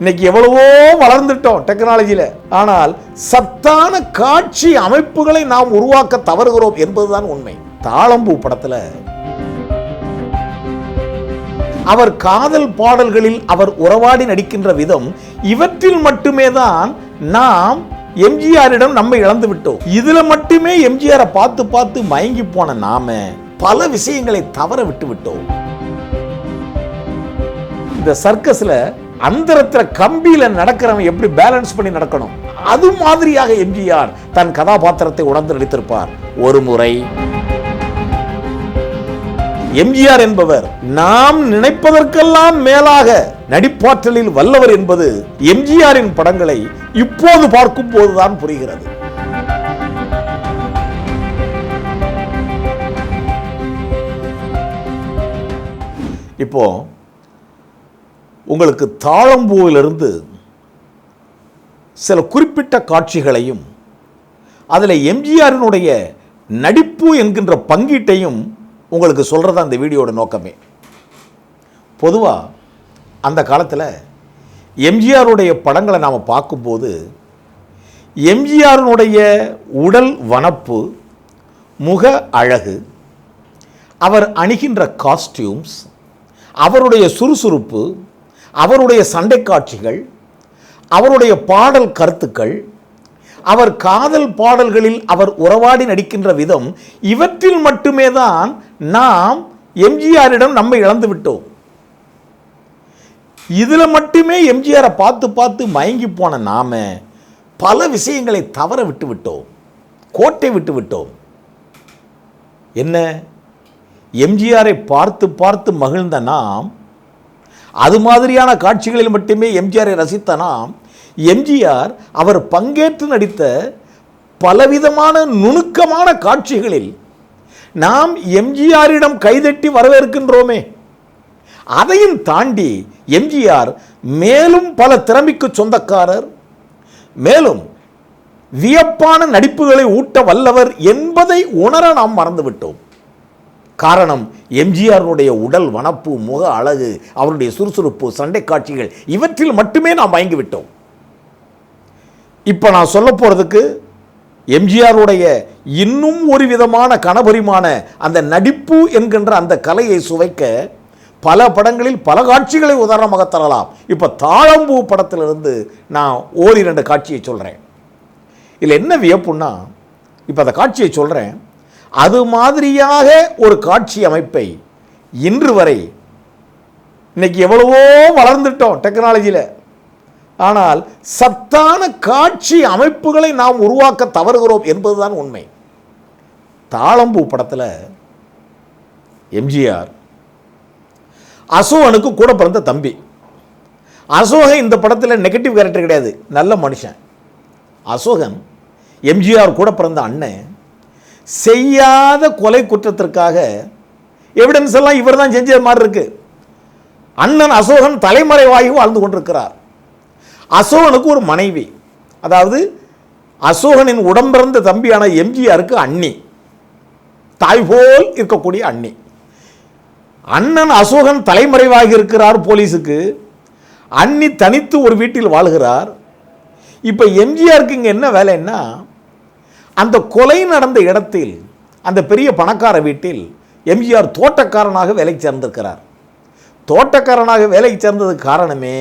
இன்னைக்கு எவ்வளவோ வளர்ந்துட்டோம் டெக்னாலஜியில் ஆனால் சத்தான காட்சி அமைப்புகளை நாம் உருவாக்க தவறுகிறோம் என்பதுதான் உண்மை. தாளம்பூ படத்துல அவர் காதல் பாடல்களில் அவர் உறவாடி நடிக்கின்ற விதம் இவற்றில் மட்டுமே தான் நாம் எம்ஜிஆரிடம் நம்ம இழந்து விட்டோம். இதுல மட்டுமே எம்ஜிஆரை பார்த்து பார்த்து மயங்கி போன நாம பல விஷயங்களை தவற விட்டு விட்டோம். இந்த சர்க்கஸ்ல அந்தரத்தில் கம்பியில நடக்கிறவன் எப்படி பேலன்ஸ் பண்ணி நடக்கணும்? அது மாதிரியாக எம்ஜிஆர் தன் கதாபாத்திரத்தை உணர்ந்து நடித்திருப்பார். ஒரு முறை. எம்ஜிஆர் என்பவர் நாம் நினைப்பதற்கெல்லாம் மேலாக நடிப்பாற்றலில் வல்லவர் என்பது எம்ஜிஆரின் படங்களை இப்போது பார்க்கும் போதுதான் புரிகிறது. இப்போ உங்களுக்கு தாழம்பூவிலிருந்து சில குறிப்பிட்ட காட்சிகளையும் அதில் எம்ஜிஆரினுடைய நடிப்பு என்கின்ற பங்கீட்டையும் உங்களுக்கு சொல்கிறது அந்த வீடியோட நோக்கமே. பொதுவாக அந்த காலத்தில் எம்ஜிஆருடைய படங்களை நாம் பார்க்கும்போது எம்ஜிஆரினுடைய உடல் வனப்பு முக அழகு அவர் அணிகின்ற காஸ்டியூம்ஸ் அவருடைய சுறுசுறுப்பு அவருடைய சண்டை காட்சிகள் அவருடைய பாடல் கருத்துக்கள் அவர் காதல் பாடல்களில் அவர் உறவாடி நடிக்கின்ற விதம் இவற்றில் மட்டுமே தான் நாம் எம்ஜிஆரிடம் நம்மை இழந்து விட்டோம். இதில் மட்டுமே எம்ஜிஆரை பார்த்து பார்த்து மயங்கி போன நாம பல விஷயங்களை தவற விட்டு விட்டோம். கோட்டை விட்டு விட்டோம். என்ன? எம்ஜிஆரை பார்த்து பார்த்து மகிழ்ந்த நாம் அது மாதிரியான காட்சிகளில் மட்டுமே எம்ஜிஆரை ரசித்தனா? எம்ஜிஆர் அவர் பங்கேற்று நடித்த பலவிதமான நுணுக்கமான காட்சிகளில் நாம் எம்ஜிஆரிடம் கைதட்டி வரவேற்கின்றோமே. அதையும் தாண்டி எம்ஜிஆர் மேலும் பல திறமைக்கு சொந்தக்காரர். மேலும் வியப்பான நடிப்புகளை ஊட்ட வல்லவர் என்பதை உணர நாம் மறந்துவிட்டோம். காரணம் எம்ஜிஆருடைய உடல் வனப்பு முக அழகு அவருடைய சுறுசுறுப்பு சண்டை காட்சிகள் இவற்றில் மட்டுமே நாம் வாங்கிவிட்டோம் இப்போ நான் சொல்ல போகிறதுக்கு எம்ஜிஆருடைய இன்னும் ஒரு விதமான கணபரிமான அந்த நடிப்பு என்கின்ற அந்த கலையை சுவைக்க பல படங்களில் பல காட்சிகளை உதாரணமாக தரலாம். இப்போ தாழம்பூ படத்திலிருந்து நான் ஓரிரண்டு காட்சியை சொல்கிறேன் இதில் என்ன வியப்புன்னா இப்போ அந்த காட்சியை சொல்கிறேன் அது மாதிரியாக ஒரு காட்சி அமைப்பை இன்று வரை இன்னைக்கு எவ்வளவோ வளர்ந்துட்டோம் டெக்னாலஜியில் ஆனால் சத்தான காட்சி அமைப்புகளை நாம் உருவாக்க தவறுகிறோம் என்பதுதான் உண்மை. தாளம்பூ படத்தில் எம்ஜிஆர் அசோகனுக்கு கூட பிறந்த தம்பி. அசோகன் இந்த படத்தில் நெகட்டிவ் கேரக்டர் கிடையாது. நல்ல மனுஷன். அசோகன் எம்ஜிஆர் கூட பிறந்த அண்ணன். செய்யாத கொலை குற்றத்திற்காக எவிடன்ஸ் எல்லாம் இவர் தான் செஞ்ச மாதிரி இருக்கு. அண்ணன் அசோகன் தலைமறைவாகி வாழ்ந்து கொண்டிருக்கிறார். அசோகனுக்கு ஒரு மனைவி. அதாவது அசோகனின் உடம்பிறந்த தம்பியான எம்ஜிஆருக்கு அண்ணி. தாய் போல் இருக்கக்கூடிய அண்ணி. அண்ணன் அசோகன் தலைமறைவாகி இருக்கிறார் போலீஸுக்கு. அண்ணி தனித்து ஒரு வீட்டில் வாழ்கிறார். இப்போ எம்ஜிஆருக்கு இங்கே என்ன வேலைன்னா அந்த கொலை நடந்த இடத்தில் அந்த பெரிய பணக்கார வீட்டில் எம்ஜிஆர் தோட்டக்காரனாக வேலைக்கு சேர்ந்திருக்கிறார். தோட்டக்காரனாக வேலைக்கு சேர்ந்ததுக்கு காரணமே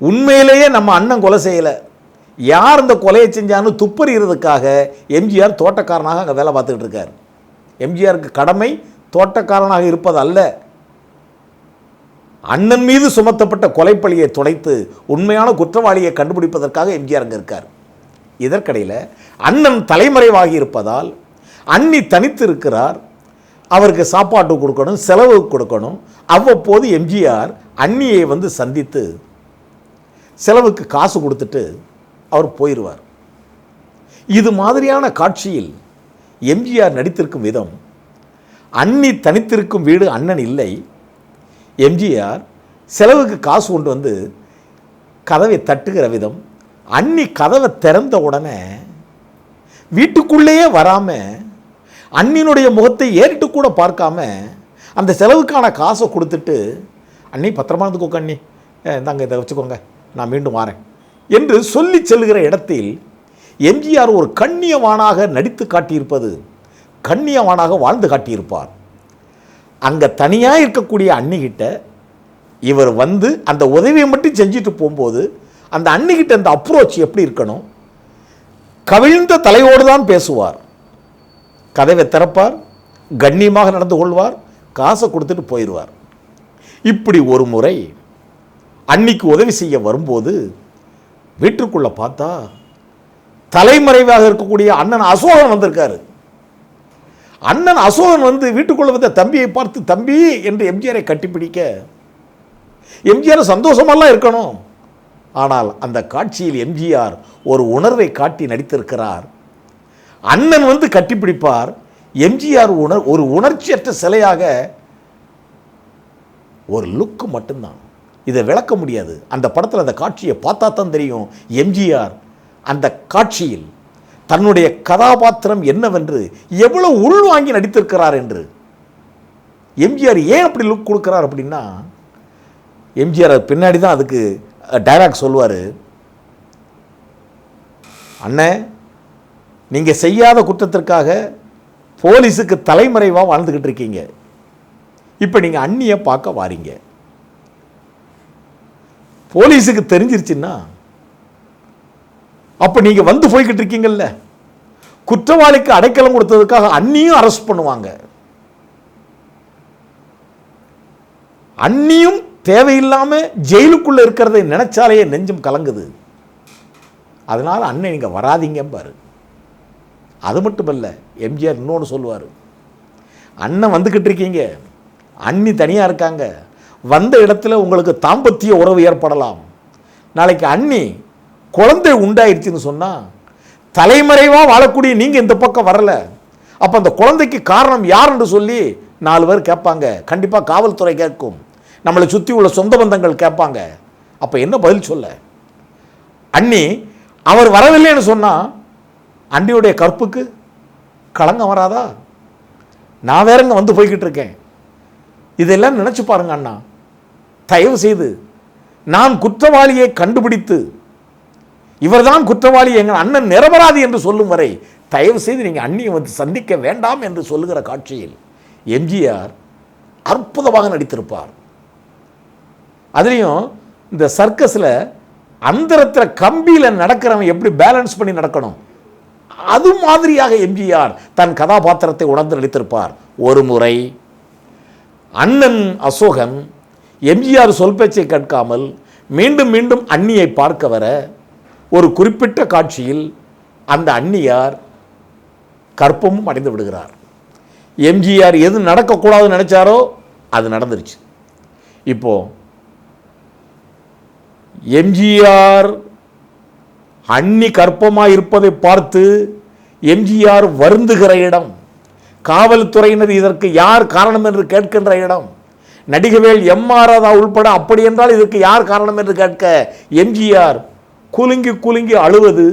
உண்மையிலேயே நம்ம அண்ணன் கொலை செய்யலை. யார் இந்த கொலையை செஞ்சான்னு துப்பறிகிறதுக்காக எம்ஜிஆர் தோட்டக்காரனாக அங்கே வேலை பார்த்துக்கிட்டு இருக்கார். எம்ஜிஆருக்கு கடமை தோட்டக்காரனாக இருப்பது அல்ல. அண்ணன் மீது சுமத்தப்பட்ட கொலைப்பழியை துடைத்து உண்மையான குற்றவாளியை கண்டுபிடிப்பதற்காக எம்ஜிஆர் அங்கே இருக்கார். இதற்கிடையில் அண்ணன் தலைமறைவாகி இருப்பதால் அண்ணி தனித்து இருக்கிறார் அவருக்கு சாப்பாட்டு கொடுக்கணும் செலவு கொடுக்கணும். அவ்வப்போது எம்ஜிஆர் அண்ணியை வந்து சந்தித்து செலவுக்கு காசு கொடுத்துட்டு அவர் போயிடுவார் இது மாதிரியான காட்சியில் எம்ஜிஆர் நடித்திருக்கும் விதம் அண்ணி தனித்திருக்கும் வீடு அண்ணன் இல்லை. எம்ஜிஆர் செலவுக்கு காசு கொண்டு வந்து கதவை தட்டுகிற விதம் அண்ணி கதவை திறந்த உடனே வீட்டுக்குள்ளேயே வராமல் அண்ணினுடைய முகத்தை ஏறிட்டு கூட பார்க்காம அந்த செலவுக்கான காசை கொடுத்துட்டு அண்ணி பத்திரமா இருந்துக்கோங்க அண்ணி இந்தாங்க இதை வச்சுக்கோங்க. நான் மீண்டும் வரேன். என்று சொல்லி செல்கிற இடத்தில் எம்ஜிஆர் ஒரு கண்ணியவானாக நடித்து காட்டியிருப்பது கண்ணியவானாக வாழ்ந்து காட்டியிருப்பார். அங்கே தனியாக இருக்கக்கூடிய அன்னிகிட்ட இவர் வந்து அந்த உதவியை மட்டும் செஞ்சுட்டு போகும்போது அந்த அன்னிக்கிட்ட அந்த அப்ரோச் எப்படி இருக்கணும்? கவிழ்ந்த தலையோடு தான் பேசுவார். கதவை திறப்பார் கண்ணியமாக நடந்து கொள்வார் காசை கொடுத்துட்டு போயிடுவார். இப்படி ஒரு முறை அன்னிக்கு உதவி செய்ய வரும்போது வீட்டுக்குள்ளே பார்த்தா தலைமறைவாக இருக்கக்கூடிய அண்ணன் அசோகன் வந்திருக்காரு. அண்ணன் அசோகன் வந்து வீட்டுக்குள்ள வந்த தம்பியை பார்த்து தம்பி என்று எம்ஜிஆரை கட்டிப்பிடிக்க எம்ஜிஆர் சந்தோஷமெல்லாம் இருக்கணும். ஆனால் அந்த காட்சியில் எம்ஜிஆர் ஒரு உணர்வை காட்டி நடித்திருக்கிறார். அண்ணன் வந்து கட்டிப்பிடிப்பார். எம்ஜிஆர் உணர் ஒரு உணர்ச்சியற்ற சிலையாக ஒரு லுக்கு மட்டும்தான். இதை விளக்க முடியாது. அந்த படத்தில் அந்த காட்சியை பார்த்தா தான் தெரியும். எம்ஜிஆர் அந்த காட்சியில் தன்னுடைய கதாபாத்திரம் என்னவென்று எவ்வளவு உள்வாங்கி நடித்திருக்கிறார் என்று. எம்ஜிஆர் ஏன் அப்படி லுக் கொடுக்குறார் அப்படின்னா எம்ஜிஆர் பின்னாடி தான் அதுக்கு டைலாக் சொல்லுவார் அண்ணன் நீங்கள் செய்யாத குற்றத்திற்காக போலீஸுக்கு தலைமறைவாக வாழ்ந்துக்கிட்டு இருக்கீங்க. இப்போ நீங்கள் அண்ணியை பார்க்க வாரீங்க. போலீஸுக்கு தெரிஞ்சிருச்சுன்னா அப்போ நீங்கள் வந்து போய்கிட்டு இருக்கீங்கல்ல. குற்றவாளிக்கு அடைக்கலம் கொடுத்ததுக்காக அண்ணியும் அரெஸ்ட் பண்ணுவாங்க. அண்ணியும் தேவையில்லாமல் ஜெயிலுக்குள்ளே இருக்கிறதை நினச்சாலேயே நெஞ்சம் கலங்குது. அதனால் அண்ணன் நீங்கள் வராதீங்க பாரு அது மட்டும் இல்லை எம்ஜிஆர் இன்னொன்று சொல்லுவார். அண்ணன் வந்துக்கிட்டு இருக்கீங்க. அண்ணி தனியாக இருக்காங்க. வந்த இடத்துல உங்களுக்கு தாம்பத்திய உறவு ஏற்படலாம். நாளைக்கு அண்ணி குழந்தை உண்டாயிருச்சுன்னு சொன்னால் தலைமறைவாக வாழக்கூடிய நீங்கள் இந்த பக்கம் வரலை. அப்போ அந்த குழந்தைக்கு காரணம் யாருன்னு சொல்லி நாலு பேர் கேட்பாங்க. கண்டிப்பாக காவல்துறை கேட்கும். நம்மளை சுற்றி உள்ள சொந்த பந்தங்கள் கேட்பாங்க. அப்போ என்ன பதில் சொல்ல? அண்ணி அவர் வரவில்லைன்னு சொன்னால் அண்ணியுடைய கற்புக்கு களங்கம் வராதா? நான் வேறங்க வந்து போய்கிட்டு இருக்கேன். இதெல்லாம் நினச்சி பாருங்க அண்ணா. தயவு செய்து நான் குற்றவாளியை கண்டுபிடித்து இவர்தான் குற்றவாளி எங்கள் அண்ணன் நிரபராதி என்று சொல்லும் வரை தயவு செய்து நீங்கள் அண்ணியை வந்து சந்திக்க வேண்டாம் என்று சொல்லுகிற காட்சியில் எம்ஜிஆர் அற்புதமாக நடித்திருப்பார். அதுலேயும் இந்த சர்க்கஸில் அந்தரத்தில் கம்பியில் நடக்கிறவன் எப்படி பேலன்ஸ் பண்ணி நடக்கணும்? அது மாதிரியாக எம்ஜிஆர் தன் கதாபாத்திரத்தை உணர்ந்து நடித்திருப்பார். ஒரு முறை அண்ணன் அசோகன் எம்ஜிஆர் சொல் பேச்சை கேட்காமல் மீண்டும் மீண்டும் அண்ணியை பார்க்க வர ஒரு குறிப்பிட்ட காட்சியில் அந்த அண்ணியார் கற்பமும் அடைந்து விடுகிறார். எம்ஜிஆர் எது நடக்கக்கூடாதுன்னு நினச்சாரோ அது நடந்துருச்சு. இப்போது எம்ஜிஆர் அன்னி கற்பமாக இருப்பதை பார்த்து எம்ஜிஆர் வருந்துகிற இடம் காவல்துறையினர் இதற்கு யார் காரணம் என்று கேட்கின்ற இடம் நடிகவேல் எம் ஆர் ராதா உள்பட அப்படி என்றால் இதற்கு யார் காரணம் என்று கேட்க எம்ஜிஆர் குலுங்கி குலுங்கி அழுவது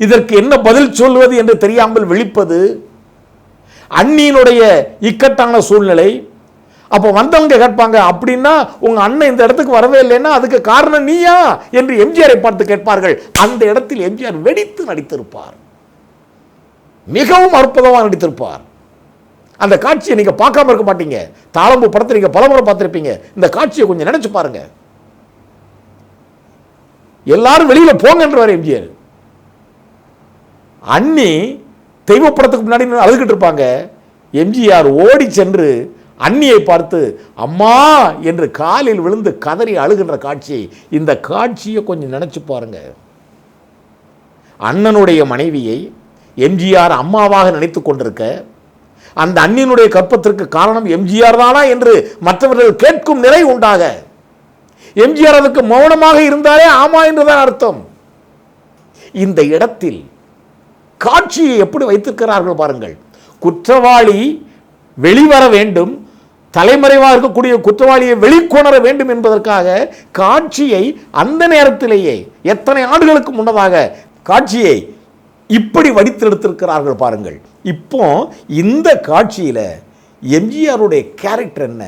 இதற்கு என்ன பதில் சொல்வது என்று தெரியாமல் விழிப்பது அண்ணியினுடைய இக்கட்டான சூழ்நிலை அப்போ வந்தவங்க கேட்பாங்க அப்படின்னா உங்க அண்ணன் இந்த இடத்துக்கு வரவே இல்லைன்னா அதுக்கு காரணம் நீயா? என்று எம்ஜிஆரை பார்த்து கேட்பார்கள். அந்த இடத்தில் எம்ஜிஆர் வெடித்து நடித்திருப்பார். மிகவும் அற்புதமாக நடித்திருப்பார். அந்த காட்சியை நீங்க பார்க்காம இருக்க மாட்டீங்க. தாளம்பு படத்தை நீங்க பலமுறை பார்த்திருப்பீங்க. இந்த காட்சியை கொஞ்சம் நினைச்சு பாருங்க. எல்லாரும் வெளியில போங்கன்றவர் எம்ஜிஆர். அண்ணி தெய்வ படத்துக்கு முன்னாடி அழுதுகிட்டு இருப்பாங்க. எம்ஜிஆர் ஓடி சென்று அண்ணியை பார்த்து அம்மா! என்று காலில் விழுந்து கதறி அழுகின்ற காட்சி இந்த காட்சியை கொஞ்சம் நினைச்சு பாருங்க. அண்ணனுடைய மனைவியை எம்ஜிஆர் அம்மாவாக நினைத்து கொண்டிருக்க அந்த அண்ணினுடைய கற்பத்திற்கு காரணம் எம்ஜிஆர் தானா என்று மற்றவர்கள் கேட்கும் நிலை உண்டாக எம்ஜிஆர் அதுக்கு மௌனமாக இருந்தாலே ஆமா என்றுதான் அர்த்தம். இந்த இடத்தில் காட்சியை எப்படி வைத்திருக்கிறார்கள் பாருங்கள். குற்றவாளி வெளிவர வேண்டும் தலைமறைவாக இருக்கக்கூடிய குற்றவாளியை வெளிக்கொணர வேண்டும் என்பதற்காக காட்சியை அந்த நேரத்திலேயே எத்தனை ஆண்டுகளுக்கு முன்னதாக காட்சியை இப்படி வடித்தெடுத்திருக்கிறார்கள் பாருங்கள். இப்போ இந்த காட்சியில் எம்ஜிஆருடைய கேரக்டர் என்ன?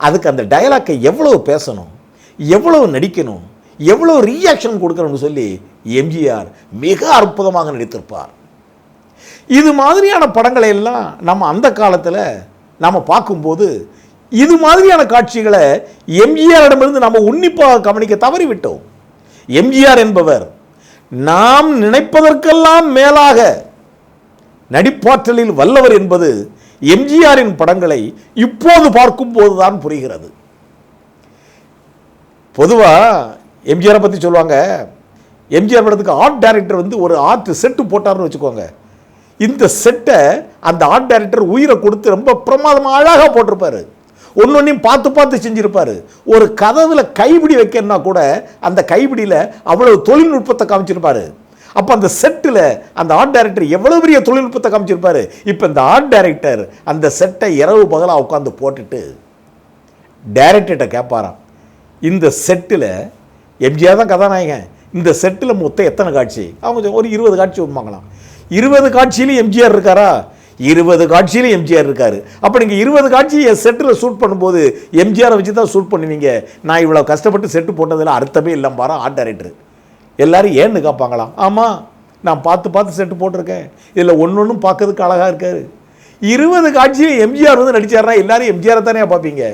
அதுக்கு அந்த டயலாக்கை எவ்வளவு பேசணும்? எவ்வளவு நடிக்கணும்? எவ்வளோ ரியாக்ஷன் கொடுக்கணும்னு சொல்லி எம்ஜிஆர் மிக அற்புதமாக நடித்திருப்பார். இது மாதிரியான படங்களை எல்லாம் நம்ம அந்த காலத்தில் நாம் பார்க்கும்போது இது மாதிரியான காட்சிகளை எம்ஜிஆரிடமிருந்து நம்ம உன்னிப்பாக கவனிக்க தவறிவிட்டோம். எம்ஜிஆர் என்பவர் நாம் நினைப்பதற்கெல்லாம் மேலாக நடிப்பாற்றலில் வல்லவர் என்பது எம்ஜிஆரின் படங்களை இப்போது பார்க்கும்போது தான் புரிகிறது. பொதுவாக எம்ஜிஆரை பற்றி சொல்லுவாங்க. எம்ஜிஆர் படத்துக்கு ஆர்ட் டைரக்டர் வந்து ஒரு ஆர்ட் செட்டு போட்டார்னு வச்சுக்கோங்க. இந்த செட்டை அந்த ஆர்ட் டைரக்டர் உயிரை கொடுத்து ரொம்ப பிரமாதமாக அழகாக போட்டிருப்பாரு. ஒன்னொன்னையும் பார்த்து பார்த்து செஞ்சுருப்பார். ஒரு கதவில் கைப்பிடி வைக்கணும்னா கூட அந்த கைப்பிடியில் அவ்வளவு தொழில்நுட்பத்தை காமிச்சிருப்பாரு. அப்போ அந்த செட்டில் அந்த ஆர்ட் டைரக்டர் எவ்வளோ பெரிய தொழில்நுட்பத்தை காமிச்சிருப்பாரு. இப்போ இந்த ஆர்ட் டைரக்டர் அந்த செட்டை இரவு பகலாக உட்காந்து போட்டுட்டு டைரக்டர்கிட்ட கேட்பாராம் இந்த செட்டில் எம்ஜிஆர் தான் கதாநாயகன். இந்த செட்டில் மொத்தம் எத்தனை காட்சி? அவங்க ஒரு இருபது காட்சி வைப்பாங்களாம் இருபது காட்சியிலும் எம்ஜிஆர் இருக்காரா? இருபது காட்சியிலும் எம்ஜிஆர் இருக்கார். அப்போ நீங்கள் இருபது காட்சி என் செட்டில் ஷூட் பண்ணும்போது எம்ஜிஆரை வச்சு தான் ஷூட் பண்ணுவீங்க. நான் இவ்வளோ கஷ்டப்பட்டு செட்டு போட்டதில் அர்த்தமே இல்லை பாரா ஆர்ட் டைரக்டர் எல்லோரும் ஏன்னு கேட்பாங்களாம் ஆமாம் நான் பார்த்து பார்த்து செட்டு போட்டிருக்கேன். இதில் ஒன்று ஒன்றும் பார்க்கறதுக்கு அழகாக இருக்கார். இருபது காட்சியும் எம்ஜிஆர் வந்து நடிச்சாருன்னா எல்லோரும் எம்ஜிஆரை தானே பார்ப்பீங்க.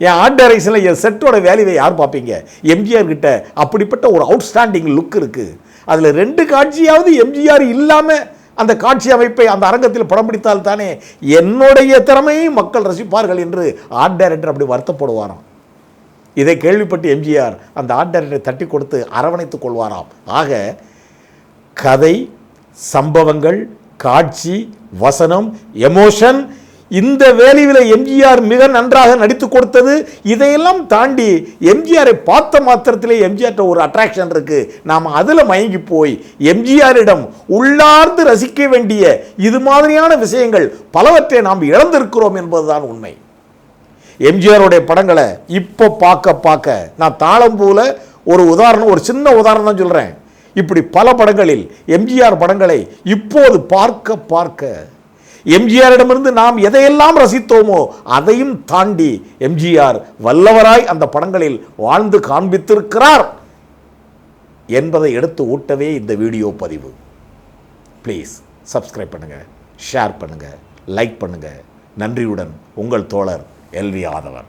என் ஆர்ட் டைரக்ஷனில் என் செட்டோட வேல்யூவை யார் பார்ப்பீங்க? எம்ஜிஆர் கிட்ட அப்படிப்பட்ட ஒரு அவுட்ஸ்டாண்டிங் லுக் இருக்குது அதில் ரெண்டு காட்சியாவது எம்ஜிஆர் இல்லாமல் அந்த காட்சி அமைப்பை அந்த அரங்கத்தில் படம் பிடித்தால் தானே என்னுடைய திறமையை மக்கள் ரசிப்பார்கள் என்று ஆர்ட் டைரக்டர் அப்படி வருத்தப்படுவாராம். இதை கேள்விப்பட்டு எம்ஜிஆர் அந்த ஆர்ட் டைரக்டரை தட்டி கொடுத்து அரவணைத்துக் கொள்வாராம். ஆக கதை சம்பவங்கள் காட்சி வசனம் எமோஷன் இந்த வேலையில் எம்ஜிஆர் மிக நன்றாக நடித்து கொடுத்தது. இதையெல்லாம் தாண்டி எம்ஜிஆரை பார்த்த மாத்திரத்திலே எம்ஜிஆர்கிட்ட ஒரு அட்ராக்ஷன் இருக்கு. நாம் அதில் மயங்கி போய் எம்ஜிஆரிடம் உள்ளார்ந்து ரசிக்க வேண்டிய இது மாதிரியான விஷயங்கள் பலவற்றை நாம் இழந்திருக்கிறோம் என்பதுதான் உண்மை. எம்ஜிஆருடைய படங்களை இப்போ பார்க்க பார்க்க நான் தாளம்பூல ஒரு உதாரணம் ஒரு சின்ன உதாரணம் தான் சொல்கிறேன் இப்படி பல படங்களில் எம்ஜிஆர் படங்களை இப்போது பார்க்க பார்க்க எம்ஜிஆரிடமிருந்து நாம் எதையெல்லாம் ரசித்தோமோ அதையும் தாண்டி எம்ஜிஆர் வல்லவராய் அந்த படங்களில் வாழ்ந்து காண்பித்திருக்கிறார் என்பதை எடுத்து ஊட்டவே இந்த வீடியோ பதிவு. ப்ளீஸ் சப்ஸ்கிரைப் பண்ணுங்கள் ஷேர் பண்ணுங்கள் லைக் பண்ணுங்கள் நன்றியுடன் உங்கள் தோழர் எல்வி ஆதவன்.